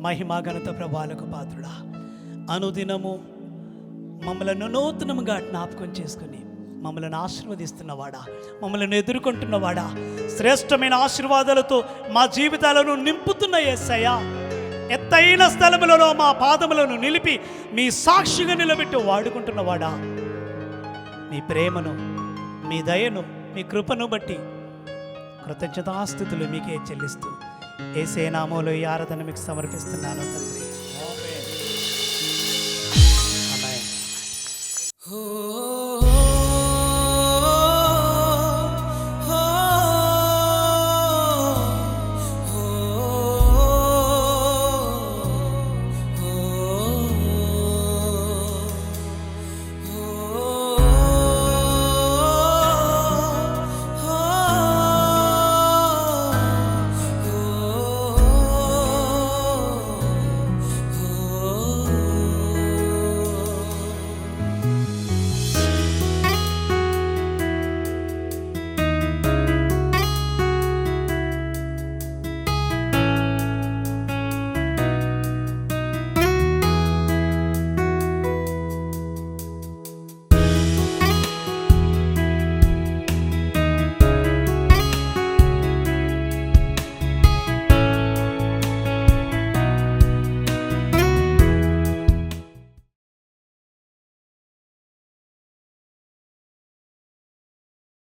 మహిమా ఘనత ప్రభాలకు పాత్రుడా. అనుదినము మమ్మలను నూతనముగా జ్ఞాపకం చేసుకుని మమ్మల్ని ఆశీర్వదిస్తున్నవాడా మమ్మల్ని ఎదుర్కొంటున్నవాడా. శ్రేష్టమైన ఆశీర్వాదాలతో మా జీవితాలను నింపుతున్న ఎస్సయ్యా ఎత్తైన స్థలములలో మా పాదములను నిలిపి మీ సాక్షిగా నిలబెట్టి వాడుకుంటున్నవాడా. మీ ప్రేమను మీ దయను మీ కృపను బట్టి కృతజ్ఞతాస్థితులు మీకే చెల్లిస్తూ ఏసే నామంలో ఈ ఆరాధన మీకు సమర్పిస్తున్నాను తండ్రి. ఓ